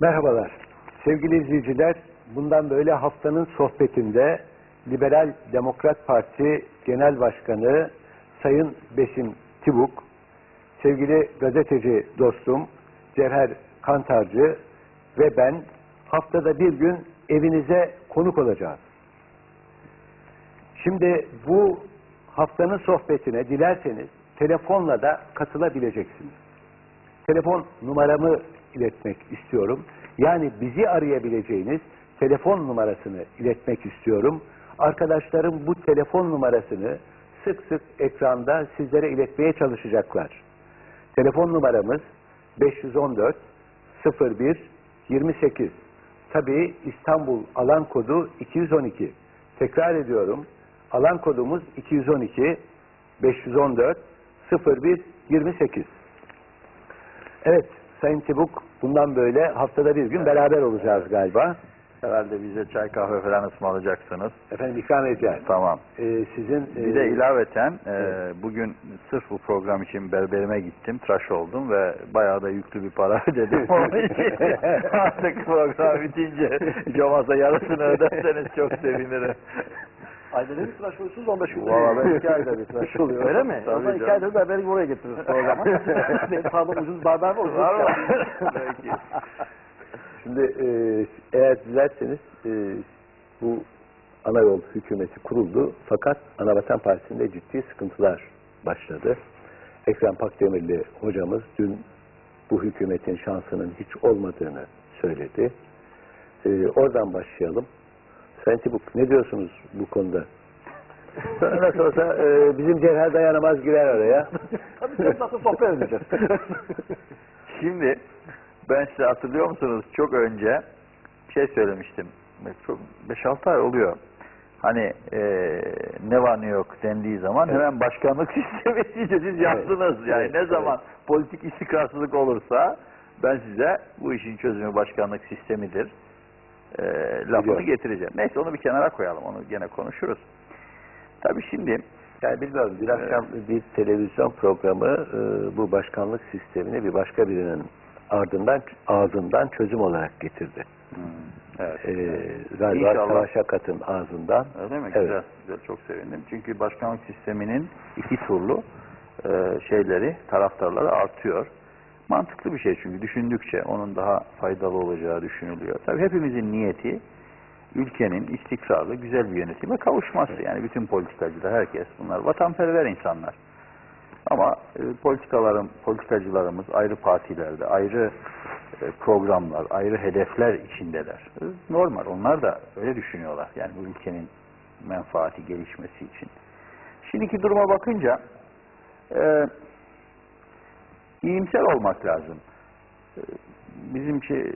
Merhabalar. Sevgili izleyiciler, bundan böyle haftanın sohbetinde Liberal Demokrat Parti Genel Başkanı Sayın Besim Tibuk, sevgili gazeteci dostum Cevher Kantarcı ve ben haftada bir gün evinize konuk olacağız. Şimdi bu haftanın sohbetine dilerseniz telefonla da katılabileceksiniz. Telefon numaramı iletmek istiyorum. Yani bizi arayabileceğiniz telefon numarasını iletmek istiyorum. Arkadaşlarım bu telefon numarasını sık sık ekranda sizlere iletmeye çalışacaklar. Telefon numaramız 514 01 28. Tabii İstanbul alan kodu 212. Tekrar ediyorum. Alan kodumuz 212 514 01 28. Evet Sayın Tibuk bundan böyle haftada bir gün beraber olacağız galiba. Herhalde bize çay kahve falan ısmarlayacaksınız. Efendim ikram edeceğiz. Tamam. Ee, sizin Bir de e, ilaveten e, evet. bugün sırf bu program için berberime gittim, tıraş oldum ve bayağı da yüklü bir para ödedim. Artık program bitince hiç olmazsa yarısını öderseniz çok sevinirim. Ayda bir tıraş oluyorsunuz 15 gün. Valla ben iki ayda bir tıraş oluyorum. Öyle mi? Tabii o zaman iki canım. ayda bir berberi buraya getiririz programa. Benim sağda ucuz berber var. ucuz Var mı? Belki. Şimdi e, eğer dilerseniz e, bu ana yol hükümeti kuruldu fakat Anavatan Partisi'nde ciddi sıkıntılar başladı. Ekrem Pakdemirli hocamız dün bu hükümetin şansının hiç olmadığını söyledi. E, oradan başlayalım. Tibuk ne diyorsunuz bu konuda? Sonra nasıl olsa e, bizim Cevher dayanamaz girer araya. Tabii çok tatlı sohbet edeceğiz. Şimdi ben size hatırlıyor musunuz çok önce bir şey söylemiştim. Çok 5-6 ay oluyor. Hani eee, ne var ne yok dendiği zaman Evet. hemen başkanlık sistemi iyice siz yaptınız. Yani evet, ne evet. zaman politik istikrarsızlık olursa ben size bu işin çözümü başkanlık sistemidir. Eee, lafını Biliyorum. getireceğim. Neyse onu bir kenara koyalım. Onu gene konuşuruz. Tabii şimdi Yani bilmiyorum bir akşam bir televizyon programı e, bu başkanlık sistemini bir başka birinin ardından ağzından çözüm olarak getirdi. hmm, evet. E, galiba İnşallah. Savaş Akat'ın ağzından. Öyle mi? Evet. Güzel, güzel. Çok sevindim. Çünkü başkanlık sisteminin iki turlu e, şeyleri, taraftarları artıyor. Mantıklı bir şey çünkü düşündükçe onun daha faydalı olacağı düşünülüyor. Tabii hepimizin niyeti ülkenin istikrarlı, güzel bir yönetime kavuşması. Yani bütün politikacılar, herkes bunlar vatanperver insanlar. Ama e, politikaların, politikacılarımız ayrı partilerde, ayrı e, programlar, ayrı hedefler içindeler. E, Normal, onlar da öyle düşünüyorlar. Yani bu ülkenin menfaati, gelişmesi için. Şimdiki duruma bakınca e, iyimser olmak lazım. E, bizimki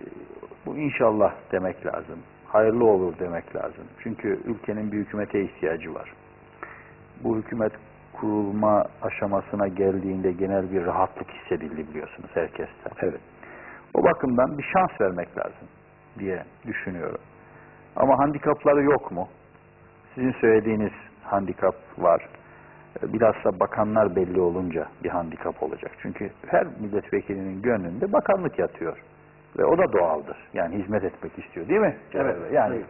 bu inşallah demek lazım. Hayırlı olur demek lazım. Çünkü ülkenin bir hükümete ihtiyacı var. Bu hükümet kurulma aşamasına geldiğinde genel bir rahatlık hissedildi biliyorsunuz herkesten. Evet. O bakımdan bir şans vermek lazım diye düşünüyorum. Ama handikapları yok mu? Sizin söylediğiniz handikap var. Ee, Bilhassa bakanlar belli olunca bir handikap olacak. Çünkü her milletvekilinin gönlünde bakanlık yatıyor. Ve o da doğaldır. Yani hizmet etmek istiyor değil mi? Evet. Yani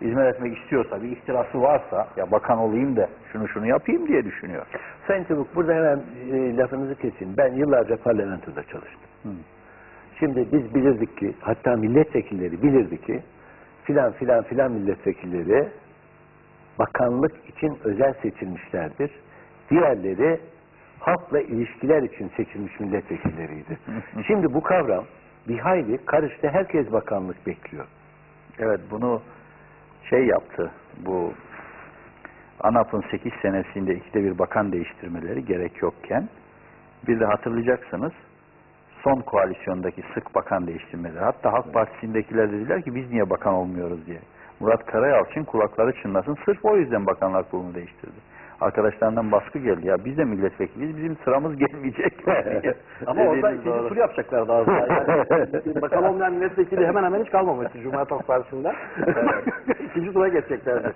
hizmet etmek istiyorsa, bir ihtirası varsa ya bakan olayım da şunu şunu yapayım diye düşünüyor. Sayın Çabuk burada hemen e, lafınızı keseyim. Ben yıllarca parlamentoda çalıştım. Hı. Şimdi biz bilirdik ki hatta milletvekilleri bilirdi ki filan filan filan milletvekilleri bakanlık için özel seçilmişlerdir. Diğerleri halkla ilişkiler için seçilmiş milletvekilleriydi. Şimdi bu kavram bir hayli karıştı. Herkes bakanlık bekliyor. Evet bunu şey yaptı bu ANAP'ın 8 senesinde ikide bir bakan değiştirmeleri gerek yokken bir de hatırlayacaksınız son koalisyondaki sık bakan değiştirmeleri hatta Halk Partisi'ndekiler dediler ki biz niye bakan olmuyoruz diye. Murat Karayalçın kulakları çınlasın sırf o yüzden bakanlar kurulunu değiştirdi. Arkadaşlarından baskı geldi ya biz de milletvekiliyiz bizim sıramız gelmeyecek diye. Ama orada ikinci tur yapacaklardı az daha. Yani, bakan olmayan milletvekili hemen hemen hiç kalmamıştı Cumhuriyet Halk Partisi'nden. ikinci tura geçeceklerdi.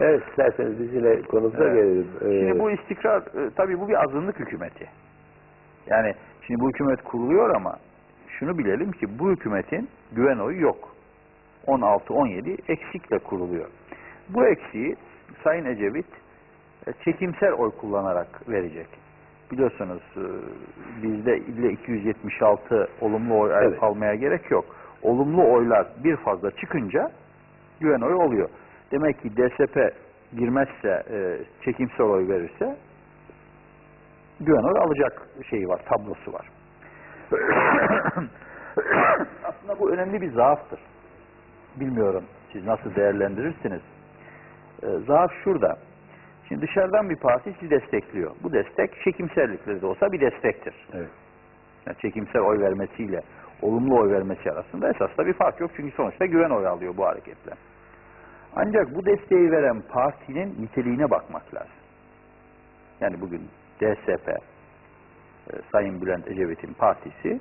Evet isterseniz biz yine konumuza Evet. gelelim. Ee, Şimdi bu istikrar, e, tabii bu bir azınlık hükümeti. Yani şimdi bu hükümet kuruluyor ama şunu bilelim ki bu hükümetin güven oyu yok. 16-17 eksikle kuruluyor. Bu eksiği Sayın Ecevit e, çekimsel oy kullanarak verecek. Biliyorsunuz e, bizde ille 276 olumlu oy Evet. almaya gerek yok. Olumlu oylar bir fazla çıkınca güven oyu oluyor. Demek ki DSP girmezse, e, çekimsel oy verirse güven oyu alacak şeyi var, tablosu var. Aslında bu önemli bir zaaftır. Bilmiyorum siz nasıl değerlendirirsiniz. Ee, zaaf şurada. Şimdi dışarıdan bir parti sizi destekliyor. Bu destek çekimsellikle de olsa bir destektir. Evet. Yani çekimsel oy vermesiyle olumlu oy vermesi arasında esas da bir fark yok. Çünkü sonuçta güven oyu alıyor bu hareketle. Ancak bu desteği veren partinin niteliğine bakmak lazım. Yani bugün DSP, e, Sayın Bülent Ecevit'in partisi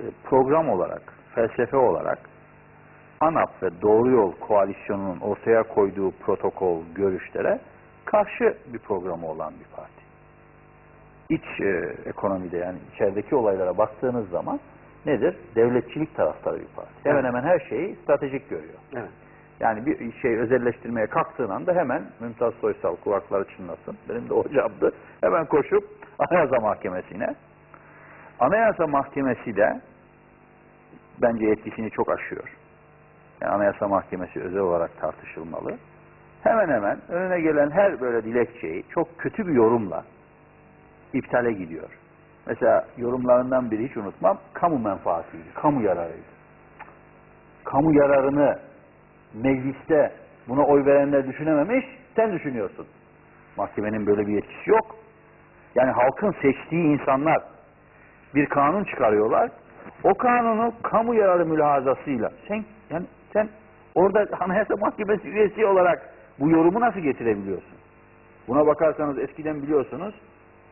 e, program olarak, felsefe olarak ANAP ve Doğru Yol koalisyonunun ortaya koyduğu protokol, görüşlere karşı bir programı olan bir parti. İç e, ekonomide yani içerideki olaylara baktığınız zaman nedir? Devletçilik taraftarı bir parti. Hemen hemen her şeyi stratejik görüyor. Evet. Yani bir şey özelleştirmeye kalktığın anda hemen Mümtaz Soysal kulakları çınlasın. Benim de hocamdı. Hemen koşup Anayasa Mahkemesi'ne. Anayasa Mahkemesi de bence yetkisini çok aşıyor. Yani Anayasa Mahkemesi özel olarak tartışılmalı. Hemen hemen önüne gelen her böyle dilekçeyi çok kötü bir yorumla iptale gidiyor. Mesela yorumlarından biri hiç unutmam, kamu menfaatiydi, kamu yararıydı. Kamu yararını mecliste buna oy verenler düşünememiş, sen düşünüyorsun. Mahkemenin böyle bir yetkisi yok. Yani halkın seçtiği insanlar bir kanun çıkarıyorlar. O kanunu kamu yararı mülahazasıyla sen yani sen orada Anayasa Mahkemesi üyesi olarak bu yorumu nasıl getirebiliyorsun? Buna bakarsanız eskiden biliyorsunuz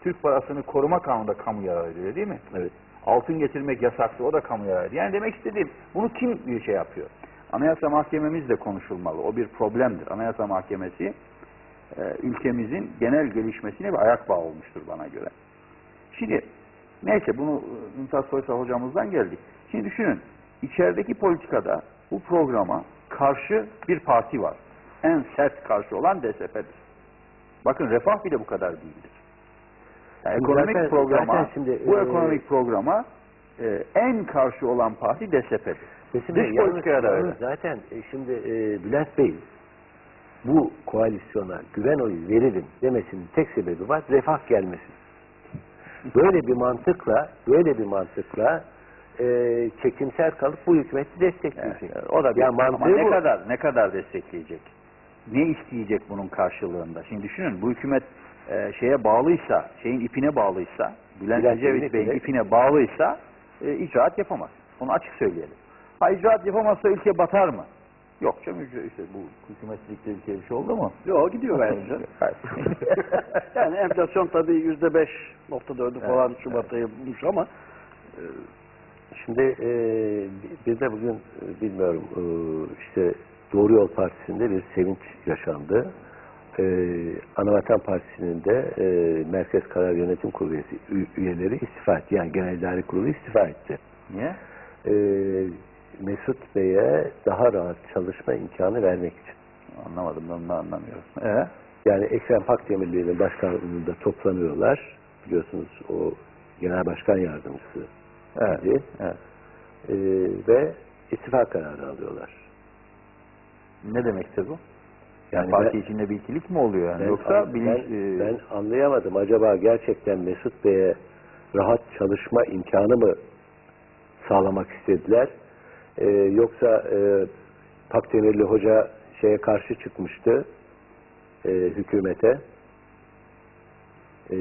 Türk parasını koruma kanunu da kamu yararıydı öyle değil mi? Evet. Altın getirmek yasaktı o da kamu yararıydı. Yani demek istediğim bunu kim bir şey yapıyor? Anayasa Mahkememiz de konuşulmalı. O bir problemdir. Anayasa Mahkemesi e, ülkemizin genel gelişmesine bir ayak bağı olmuştur bana göre. Şimdi neyse bunu Mümtaz Soysal hocamızdan geldik. Şimdi düşünün içerideki politikada bu programa karşı bir parti var. En sert karşı olan DSP'dir. Bakın refah bile bu kadar değildir. Yani ekonomik zaten- programa, zaten şimdi, bu e, ekonomik programa e, en karşı olan parti DSP'dir. Besim Dış politikaya da öyle. Zaten e, şimdi e, Bülent Bey bu koalisyona güven oyu verelim demesinin tek sebebi var refah gelmesi. Böyle bir mantıkla böyle bir mantıkla e, çekimser kalıp bu hükümeti destekleyecek. Evet, o da bir Ya ama mantığı ne bu. kadar ne kadar destekleyecek? Ne isteyecek bunun karşılığında? Şimdi düşünün bu hükümet e, şeye bağlıysa, şeyin ipine bağlıysa, Bülent Ecevit Bey'in ipine- bağlıysa e, icraat yapamaz. Onu açık söyleyelim. Ha icraat yapamazsa ülke batar mı? Yok canım işte bu hükümetlikte ülkeye bir şey oldu mu? Yok gidiyor bence. Yani enflasyon tabii yüzde beş nokta dördü Evet, falan Şubat'ta bulmuş ama Şimdi e, bir de bugün e, bilmiyorum e, işte Doğru Yol Partisi'nde bir sevinç yaşandı. E, Anavatan Partisi'nin de e, Merkez Karar Yönetim Kurulu üyeleri istifa etti. Yani Genel İdare Kurulu istifa etti. Niye? E, Mesut Bey'e daha rahat çalışma imkanı vermek için. Anlamadım ben bunu anlamıyorum. Ee? Yani Ekrem Pakdemirli'nin başkanlığında toplanıyorlar. Biliyorsunuz o Genel Başkan Yardımcısı Evet. idi. evet. E, ve istifa kararı alıyorlar. Ne demektir bu? Yani Parti ben- içinde bir ikilik mi oluyor yani? Ben, Yoksa bilinç... ben, e, ben anlayamadım. Acaba gerçekten Mesut Bey'e rahat çalışma imkanı mı sağlamak istediler? Ee, yoksa e, Pakdemirli Hoca şeye karşı çıkmıştı e, hükümete. E,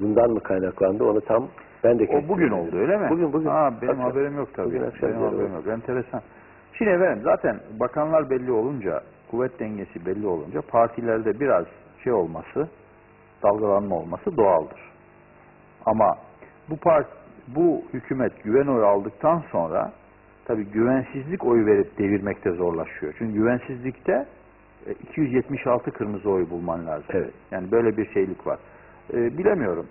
bundan mı kaynaklandı? Onu tam ben de O bugün oldu öyle mi? Bugün bugün. Ha, benim Akşam. haberim yok tabii. Bugün akşam benim haberim oldu. yok. Enteresan. Şimdi efendim zaten bakanlar belli olunca, kuvvet dengesi belli olunca partilerde biraz şey olması, dalgalanma olması doğaldır. Ama bu part, bu hükümet güven oyu aldıktan sonra tabii güvensizlik oyu verip devirmekte zorlaşıyor. Çünkü güvensizlikte e, 276 kırmızı oy bulman lazım. Evet. Yani böyle bir şeylik var. E, bilemiyorum.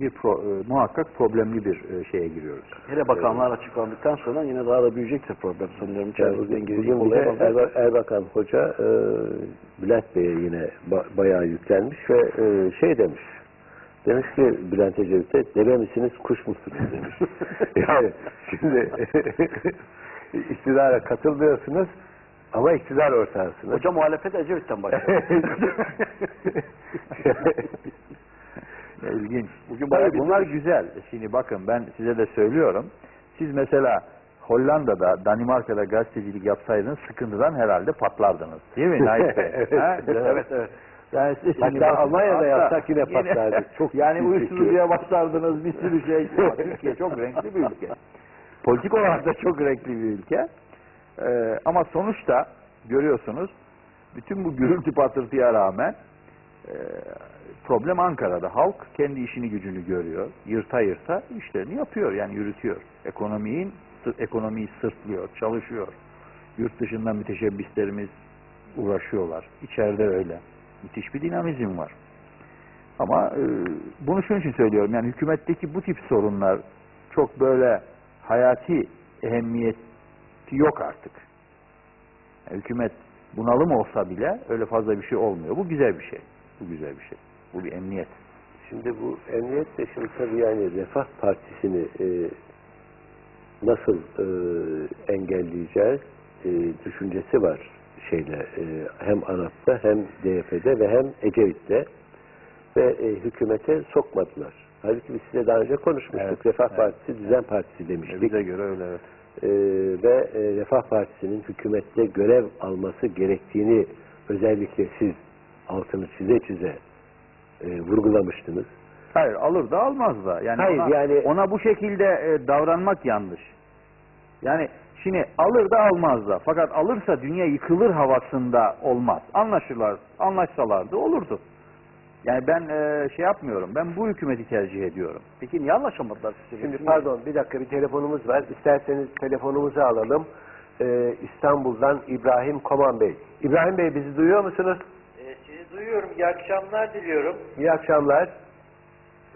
Bir pro- e, muhakkak problemli bir e, şeye giriyoruz. Hele bakanlar açıklandıktan sonra yine daha da büyüyecektir problem sanıyorum. Bir de olaya bakar. Erba- Erbakan Hoca e, Bülent Bey'e yine ba- bayağı yüklenmiş ve e, şey demiş. Demiş ki Bülent Ecevit'e deve misiniz kuş musunuz demiş. yani şimdi iktidara katılmıyorsunuz ama iktidar ortağısınız. Hoca muhalefet Ecevit'ten başlıyor. Ya, ilginç. Bugün Tabii bayağı bunlar güzel. Şimdi bakın ben size de söylüyorum. Siz mesela Hollanda'da, Danimarka'da gazetecilik yapsaydınız sıkıntıdan herhalde patlardınız. Değil mi Naip Bey? Evet. Ha? evet evet. Yani size şimdi Hatta bakın, Almanya'da yapsak yine patlardık. Çok yani uyuşturucuya başlardınız bir sürü şey. Ama Türkiye çok renkli bir ülke. Politik olarak da çok renkli bir ülke. Ee, ama sonuçta görüyorsunuz bütün bu gürültü patırtıya rağmen e, problem Ankara'da. Halk kendi işini gücünü görüyor. Yırta yırta işlerini yapıyor yani yürütüyor. Ekonomiyi, ekonomiyi sırtlıyor, çalışıyor. Yurt dışından müteşebbislerimiz uğraşıyorlar. İçeride öyle. Müthiş bir dinamizm var. Ama e, bunu şunun için söylüyorum. Yani hükümetteki bu tip sorunlar çok böyle hayati ehemmiyeti yok artık. Yani hükümet bunalım olsa bile öyle fazla bir şey olmuyor. Bu güzel bir şey. Bu güzel bir şey. Bu bir emniyet. Şimdi bu emniyet de şimdi tabii yani Refah Partisi'ni e, nasıl e, engelleyeceğiz e, düşüncesi var şeyle e, hem ANAP'ta hem DYP'de ve hem Ecevit'te ve e, hükümete sokmadılar. Halbuki biz size daha önce konuşmuştuk. Evet, Refah evet. Partisi düzen partisi demiştik. bize göre öyle evet. E, ve e, Refah Partisi'nin hükümette görev alması gerektiğini özellikle siz altını çize çize e, vurgulamıştınız. Hayır alır da almaz da. Yani Hayır, ona, yani- ona bu şekilde e, davranmak yanlış. Yani şimdi alır da almaz da. Fakat alırsa dünya yıkılır havasında olmaz. Anlaşırlar, anlaşsalardı olurdu. Yani ben e, şey yapmıyorum. Ben bu hükümeti tercih ediyorum. Peki niye anlaşamadılar sizce? Şimdi pardon bir dakika bir telefonumuz var. İsterseniz telefonumuzu alalım. Ee, İstanbul'dan İbrahim Koman Bey. İbrahim Bey bizi duyuyor musunuz? Ee, Sizi duyuyorum. İyi akşamlar diliyorum. İyi akşamlar.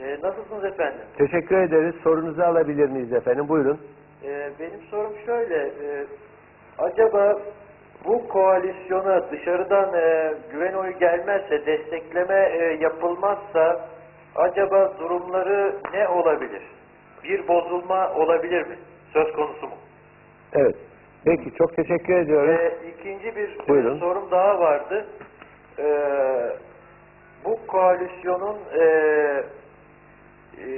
Ee, nasılsınız efendim? Teşekkür ederiz. Sorunuzu alabilir miyiz efendim? Buyurun. Ee, benim sorum şöyle. e, acaba bu koalisyona dışarıdan e, güven oyu gelmezse, destekleme e, yapılmazsa acaba durumları ne olabilir? Bir bozulma olabilir mi? Söz konusu mu? Evet. Peki çok teşekkür ediyoruz. Ve ikinci bir e, Buyurun. sorum daha vardı. Ee, bu koalisyonun e, e,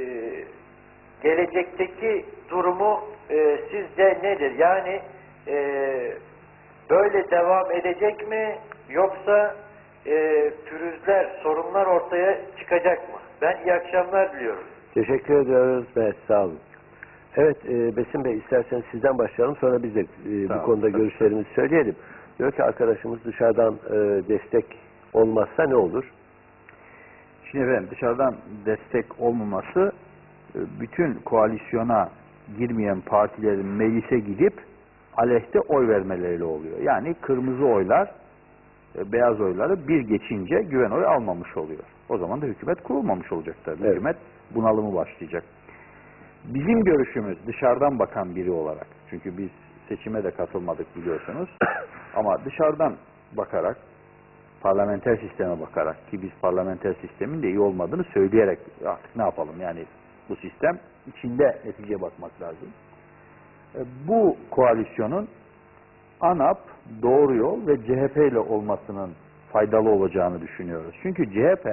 gelecekteki durumu e, sizce nedir? Yani e, böyle devam edecek mi yoksa e, pürüzler, sorunlar ortaya çıkacak mı? Ben iyi akşamlar diliyorum. Teşekkür ediyoruz. Evet sağ olun. Evet e, Besim Bey isterseniz sizden başlayalım. Sonra biz de e, bu konuda görüşlerimizi söyleyelim. Diyor ki arkadaşımız dışarıdan e, destek olmazsa ne olur? Şimdi efendim dışarıdan destek olmaması e, bütün koalisyona girmeyen partilerin meclise gidip aleyhte oy vermeleriyle oluyor. Yani kırmızı oylar e, beyaz oyları bir geçince güven oyu almamış oluyor. O zaman da hükümet kurulmamış olacak tabii. Evet. Hükümet bunalımı başlayacak. Bizim görüşümüz dışarıdan bakan biri olarak çünkü biz seçime de katılmadık biliyorsunuz. Ama dışarıdan bakarak parlamenter sisteme bakarak ki biz parlamenter sistemin de iyi olmadığını söyleyerek artık ne yapalım yani bu sistem içinde neticeye bakmak lazım. E, Bu koalisyonun ANAP, Doğru Yol ve CHP ile olmasının faydalı olacağını düşünüyoruz. Çünkü CHP,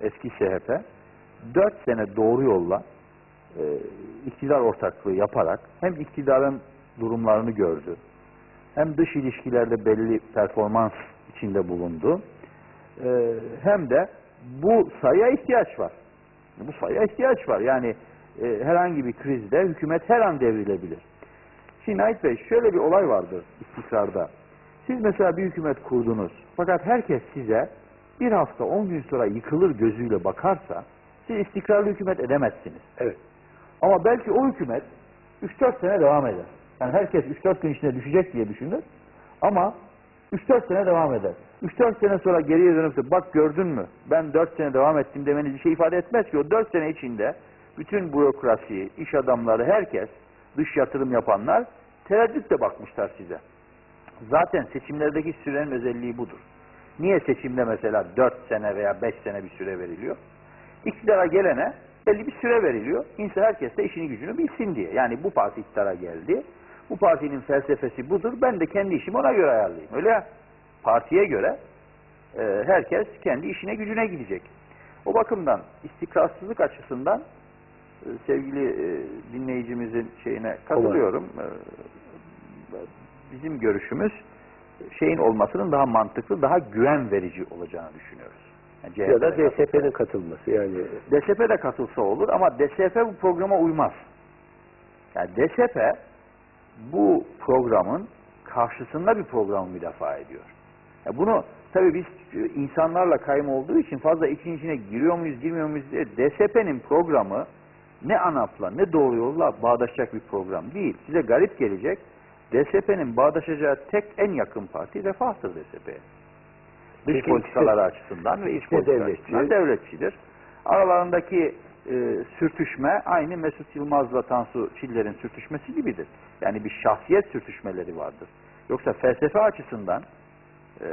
eski CHP, 4 sene Doğru Yol'la e, iktidar ortaklığı yaparak hem iktidarın durumlarını gördü, hem dış ilişkilerde belli performans içinde bulundu, e, hem de bu sayıya ihtiyaç var. Bu sayıya ihtiyaç var. Yani e, herhangi bir krizde hükümet her an devrilebilir. Şimdi Ait Bey şöyle bir olay vardır istikrarda. Siz mesela bir hükümet kurdunuz. Fakat herkes size bir hafta on gün sonra yıkılır gözüyle bakarsa siz istikrarlı hükümet edemezsiniz. Evet. Ama belki o hükümet 3-4 sene devam eder. Yani herkes 3-4 gün içinde düşecek diye düşünür. Ama 3-4 sene devam eder. 3-4 sene sonra geriye dönüp de bak gördün mü ben 4 sene devam ettim demeniz bir şey ifade etmez ki. O 4 sene içinde bütün bürokrasi, iş adamları, herkes, dış yatırım yapanlar tereddütle bakmışlar size. Zaten seçimlerdeki sürenin özelliği budur. Niye seçimde mesela 4 sene veya 5 sene bir süre veriliyor? İktidara gelene belli bir süre veriliyor. İnsan herkes de işini gücünü bilsin diye. Yani bu parti iktidara geldi. Bu partinin felsefesi budur. Ben de kendi işimi ona göre ayarlayayım. Öyle ya. Partiye göre e, herkes kendi işine gücüne gidecek. O bakımdan istikrarsızlık açısından e, sevgili e, dinleyicimizin şeyine katılıyorum. E, bizim görüşümüz şeyin olmasının daha mantıklı, daha güven verici olacağını düşünüyoruz. Yani Ya da DSP'nin katılması yani. DSP de katılsa olur ama DSP bu programa uymaz. Yani DSP bu programın karşısında bir programı müdafaa ediyor. Ya bunu tabii biz e, insanlarla kayma olduğu için fazla için içine giriyor muyuz girmiyor muyuz diye DSP'nin programı ne ANAP'la ne doğru yolla bağdaşacak bir program değil. Size garip gelecek. DSP'nin bağdaşacağı tek en yakın parti Refah'tır DSP'ye. Dış politikaları açısından ve iç politikaları devletçi. açısından devletçidir. Aralarındaki e, sürtüşme aynı Mesut Yılmaz'la Tansu Çiller'in sürtüşmesi gibidir. Yani bir şahsiyet sürtüşmeleri vardır. Yoksa felsefe açısından e,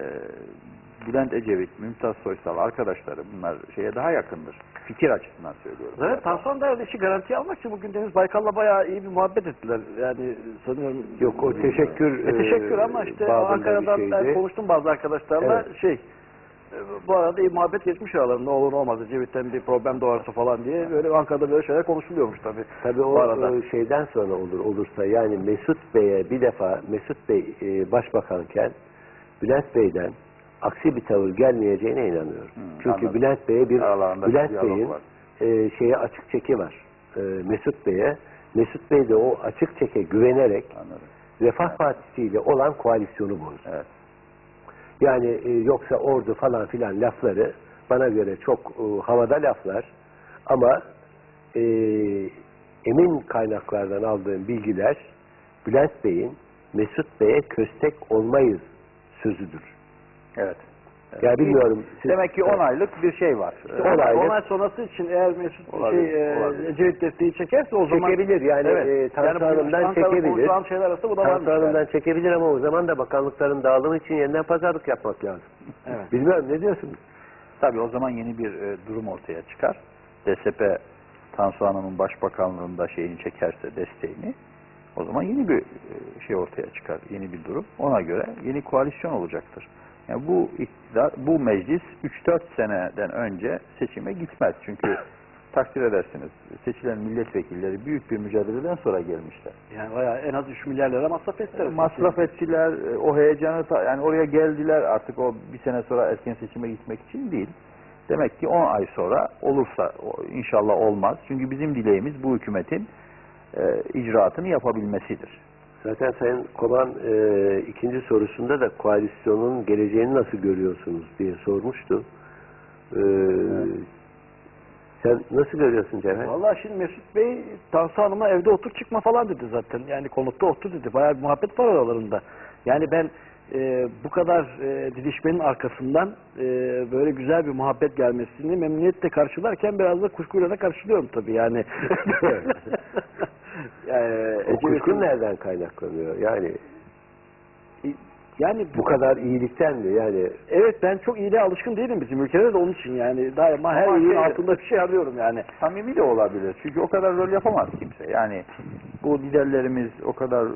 Bülent Ecevit, Mümtaz Soysal arkadaşları bunlar şeye daha yakındır. Fikir açısından söylüyorum. Evet, Tansuhan da işi garantiye almak için bugün Deniz Baykal'la bayağı iyi bir muhabbet ettiler. Yani sanıyorum... Yok, o teşekkür, E, teşekkür e, ama işte Ankara'dan şeydi. konuştum bazı arkadaşlarla Evet. şey... e, Bu arada muhabbet geçmiş aralarında olur olmaz Ecevit'ten bir problem doğarsa falan diye böyle Ankara'da böyle şeyler konuşuluyormuş tabii. Tabii o arada. e, şeyden sonra olur olursa yani Mesut Bey'e bir defa Mesut Bey e, başbakanken Bülent Bey'den aksi bir tavır gelmeyeceğine inanıyorum. Çünkü anladım. Bülent Bey'e bir Aralarında Bülent Bey'in e, şeye açık çeki var. E, Mesut Bey'e Mesut Bey de o açık çeke güvenerek Anladım. Refah Partisi ile olan koalisyonu bozdu. Evet. Yani e, yoksa ordu falan filan lafları bana göre çok e, havada laflar ama e, emin kaynaklardan aldığım bilgiler Bülent Bey'in Mesut Bey'e köstek olmayız sözüdür. Evet. Ya bilmiyorum. siz- Demek ki 10 aylık bir şey var. İşte on aylık. 10 ay sonrası için eğer Mesut Olabilir, şey, olabilir. Ecevit desteği çekerse o zaman... Çekebilir yani, e, Tansu yani çekebilir. konuşulan şeyler arasında bu da varmış. Tansu Hanım'dan yani. çekebilir ama o zaman da bakanlıkların dağılımı için yeniden pazarlık yapmak lazım. Evet. Bilmiyorum ne diyorsunuz? Tabii o zaman yeni bir e, durum ortaya çıkar. DSP Tansu Hanım'ın başbakanlığında şeyini çekerse desteğini o zaman yeni bir e, şey ortaya çıkar. Yeni bir durum. Ona göre yeni koalisyon olacaktır. Yani bu iktidar, bu meclis 3-4 seneden önce seçime gitmez. Çünkü takdir edersiniz seçilen milletvekilleri büyük bir mücadeleden sonra gelmişler. Yani bayağı en az 3 milyar lira masraf ettiler. Masraf ettiler, o heyecanı yani oraya geldiler artık o bir sene sonra erken seçime gitmek için değil. Demek ki 10 ay sonra olursa inşallah olmaz. Çünkü bizim dileğimiz bu hükümetin e, icraatını yapabilmesidir. Zaten Sayın Koban e, ikinci sorusunda da koalisyonun geleceğini nasıl görüyorsunuz diye sormuştu. E, Sen nasıl görüyorsun Cevher? Vallahi şimdi Mesut Bey Tansu Hanım'a evde otur çıkma falan dedi zaten. Yani konutta otur dedi. Bayağı bir muhabbet var aralarında. Yani ben e, bu kadar e, didişmenin arkasından e, böyle güzel bir muhabbet gelmesini memnuniyetle karşılarken biraz da kuşkuyla da karşılıyorum tabii yani. O kuşkun Ecevit'in- nereden kaynaklanıyor? Yani yani bu kadar iyilikten mi? Yani Evet ben çok iyiliğe alışkın değilim bizim ülkede de onun için yani daima her Ama iyiliğin şey- altında bir şey arıyorum yani. Samimi de olabilir. Çünkü o kadar rol yapamaz kimse. Yani bu liderlerimiz o kadar e,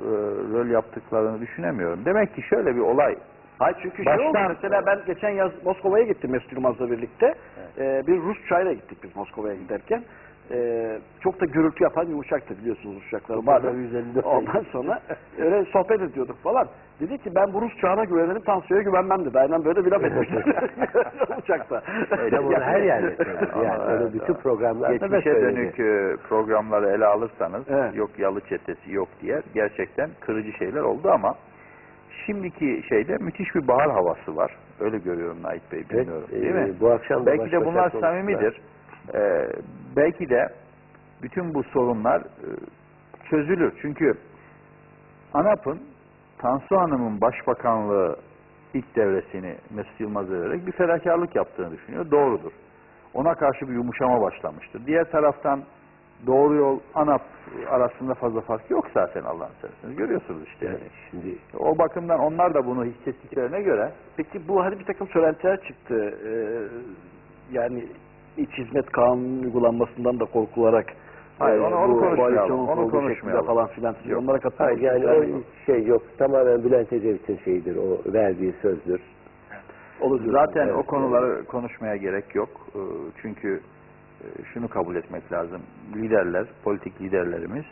rol yaptıklarını düşünemiyorum. Demek ki şöyle bir olay. Hayır çünkü şey oldu mesela ben geçen yaz Moskova'ya gittim Mesut Yılmaz'la birlikte. Ee, bir Rus çayla gittik biz Moskova'ya giderken. Ee, çok da gürültü yapan bir uçaktı biliyorsunuz uçaklar. Bazen 154. Ondan sonra öyle sohbet ediyorduk falan. Dedi ki ben bu Rus çağına güvenirim, Tansu'ya güvenmem dedi. Aynen böyle bir laf etmişler uçakta. öyle bunu her yerde söylüyor. Yani öyle evet, bütün evet. programlarda da Geçmişe dönük e, programları ele alırsanız Evet. yok yalı çetesi yok diye gerçekten kırıcı şeyler oldu ama şimdiki şeyde müthiş bir bahar havası var. Öyle görüyorum Nait Bey Evet, bilmiyorum e, değil mi? bu akşam da belki de bunlar samimidir. E, belki de bütün bu sorunlar e, çözülür. Çünkü ANAP'ın Tansu Hanım'ın başbakanlığı ilk devresini Mesut Yılmaz'a vererek bir fedakarlık yaptığını düşünüyor. Doğrudur. Ona karşı bir yumuşama başlamıştır. Diğer taraftan doğru yol ANAP arasında fazla fark yok zaten Allah'ın seversiniz. Görüyorsunuz işte. Yani şimdi O bakımdan onlar da bunu hissettiklerine göre Peki bu hani bir takım söylentiler çıktı. Ee, yani iç hizmet kanunun uygulanmasından da korkularak Hayır, e, onu- onu bu konuşmayalım, onu konuşmayalım. falan filan. Yok. onlara hayır, yani o şey yok. Tamamen Bülent Ecevit'in şeyidir. O verdiği sözdür. Olur diyorsunuz. Zaten o konuları konuşmaya gerek yok. Ee, Çünkü e, şunu kabul etmek lazım. Liderler, politik liderlerimiz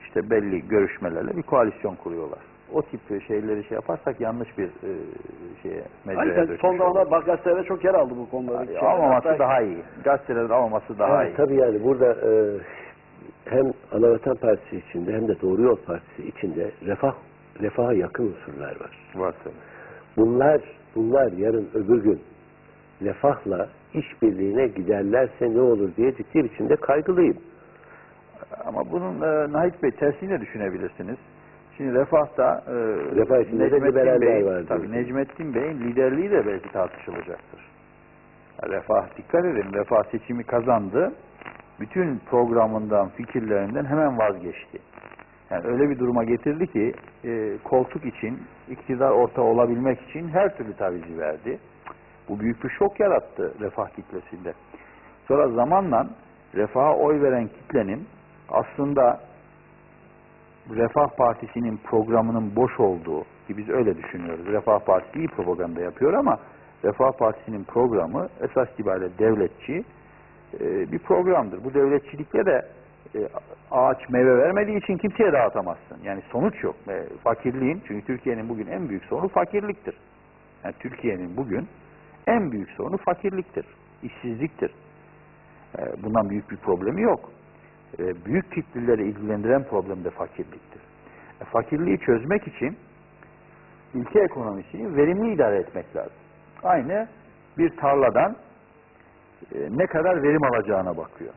işte belli görüşmelerle bir koalisyon kuruyorlar. O tip şeyleri şey yaparsak yanlış bir e, şeye mecraya Aynen, dökmüş son oluruz. zamanlarda bak gazetelerde çok yer aldı bu konuları. Yani almaması daha iyi. Gazetelerin almaması daha Evet, iyi. Tabii yani burada e, hem Anavatan Partisi içinde hem de Doğru Yol Partisi içinde refah refaha yakın unsurlar var. Var tabii. Bunlar bunlar yarın öbür gün refahla işbirliğine giderlerse ne olur diye ciddi biçimde kaygılıyım. Ama bunun e, Nahit Bey tersini de düşünebilirsiniz. Şimdi Refah'ta e, Refah içinde de liberaller Bey'in- var Tabii. Necmettin Bey'in liderliği de belki tartışılacaktır. Refah dikkat edin Refah seçimi kazandı. Bütün programından, fikirlerinden hemen vazgeçti. Yani öyle bir duruma getirdi ki e, koltuk için, iktidar ortağı olabilmek için her türlü tavizi verdi. Bu büyük bir şok yarattı refah kitlesinde. Sonra zamanla refaha oy veren kitlenin aslında Refah Partisi'nin programının boş olduğu ki biz öyle düşünüyoruz. Refah Partisi iyi propaganda yapıyor ama Refah Partisi'nin programı esas itibariyle devletçi e, bir programdır. Bu devletçilikle de e, ağaç meyve vermediği için kimseye dağıtamazsın. Yani sonuç yok. E, fakirliğin, çünkü Türkiye'nin bugün en büyük sorunu fakirliktir. Yani Türkiye'nin bugün en büyük sorunu fakirliktir, işsizliktir. Bundan büyük bir problemi yok. E, büyük kitleleri ilgilendiren problem de fakirliktir. E, fakirliği çözmek için ülke ekonomisini verimli idare etmek lazım. Aynı bir tarladan e, ne kadar verim alacağına bakıyor.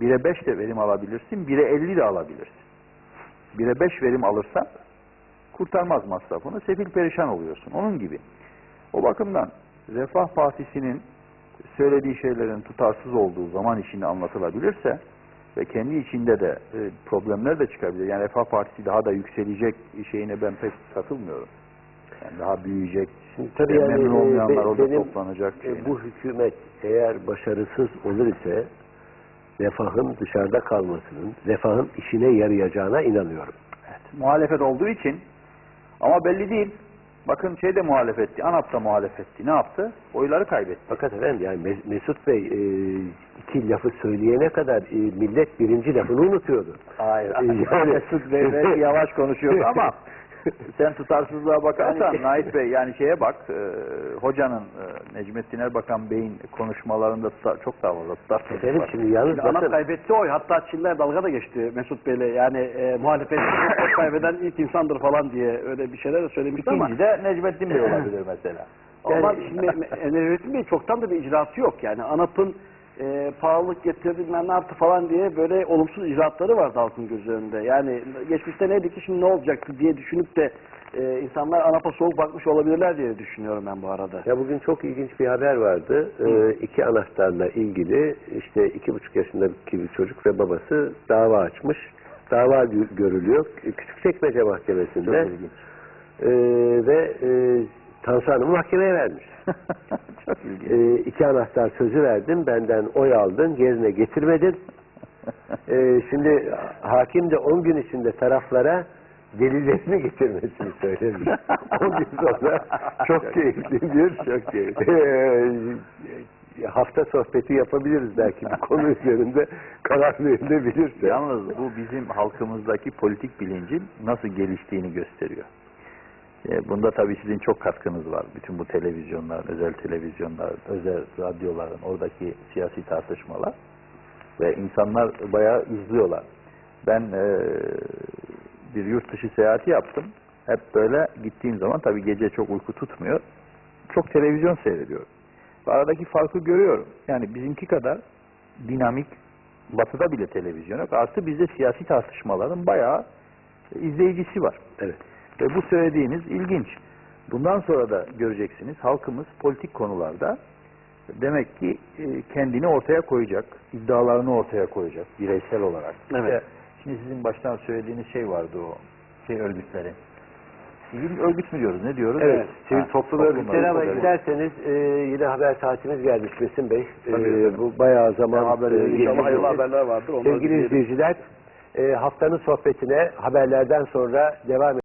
1'e 5 de verim alabilirsin, 1'e 50 de alabilirsin. 1'e 5 verim alırsan kurtarmaz masrafını, sefil perişan oluyorsun. Onun gibi. O bakımdan Refah Partisi'nin söylediği şeylerin tutarsız olduğu zaman içinde anlatılabilirse ve kendi içinde de e, problemler de çıkabilir. Yani Refah Partisi daha da yükselecek şeyine ben pek katılmıyorum. Yani daha büyüyecek, Şimdi tabii ve yani memnun e, olmayanlar be- orada benim, toplanacak. e, şeyine. bu hükümet eğer başarısız olur ise refahın dışarıda kalmasının, refahın işine yarayacağına inanıyorum. Evet, muhalefet olduğu için ama belli değil. Bakın şey de muhalefetti, ANAP da muhalefetti. Ne yaptı? Oyları kaybetti. Fakat efendim yani Mes- Mesut Bey e, iki lafı söyleyene kadar e, millet birinci lafını unutuyordu. Hayır. Yani- Mesut Bey yavaş konuşuyor ama sen tutarsızlığa bakarsan Yani- Nait Bey yani şeye bak e, hocanın e, Necmettin Erbakan Bey'in konuşmalarında tuta- çok daha fazla tutarsızlık Efendim var. şimdi yalnız Şimdi bakın kaybetti oy. Hatta Çinler dalga da geçti Mesut Bey'le. Yani e, muhalefet kaybeden ilk insandır falan diye öyle bir şeyler de söylemişti ama. İkinci de Necmettin Bey olabilir mesela. Ama Yani- şimdi Necmettin Bey çoktan da bir icraatı yok. Yani ANAP'ın e, pahalılık getirdi bilmem ne yaptı falan diye böyle olumsuz icraatları vardı halkın göz önünde. Yani geçmişte neydi ki şimdi ne olacaktı diye düşünüp de e, insanlar ANAP'a soğuk bakmış olabilirler diye düşünüyorum ben bu arada. Ya bugün çok ilginç bir haber vardı. Ee, iki anahtarla ilgili işte iki buçuk yaşındaki bir çocuk ve babası dava açmış. Dava gö- görülüyor. Küçükçekmece Mahkemesi'nde. Çok ilginç. Ee, ve e, Tansu Hanım'ı mahkemeye vermiş. çok ilginç. Ee, iki anahtar sözü verdim. Benden oy aldın. Yerine getirmedin. Ee, şimdi hakim de 10 gün içinde taraflara delillerini getirmesini söylemiş. 10 gün sonra çok keyifli bir Çok keyifli. Ee, hafta sohbeti yapabiliriz belki bu konu üzerinde karar verilebilirse. Yalnız bu bizim halkımızdaki politik bilincin nasıl geliştiğini gösteriyor. E, Bunda tabii sizin çok katkınız var. Bütün bu televizyonlar, özel televizyonlar, özel radyoların, oradaki siyasi tartışmalar ve insanlar bayağı izliyorlar. Ben e, bir yurt dışı seyahati yaptım. Hep böyle gittiğim zaman tabii gece çok uyku tutmuyor. Çok televizyon seyrediyorum. Ve aradaki farkı görüyorum. Yani bizimki kadar dinamik, batıda bile televizyon yok. Artı bizde siyasi tartışmaların bayağı izleyicisi var. Evet. Ve bu söylediğiniz ilginç. Bundan sonra da göreceksiniz halkımız politik konularda demek ki e, kendini ortaya koyacak, iddialarını ortaya koyacak bireysel olarak. Evet. İşte şimdi sizin baştan söylediğiniz şey vardı o şey örgütleri. Sivil örgüt mü diyoruz? Ne diyoruz? Evet, sivil Ha, toplum örgütleri ama isterseniz e, yine haber saatimiz gelmiş Besim Bey. E, bu bayağı zaman haber e, İnşallah hayırlı haberler vardır. Sevgili izleyiciler, e, haftanın sohbetine haberlerden sonra devam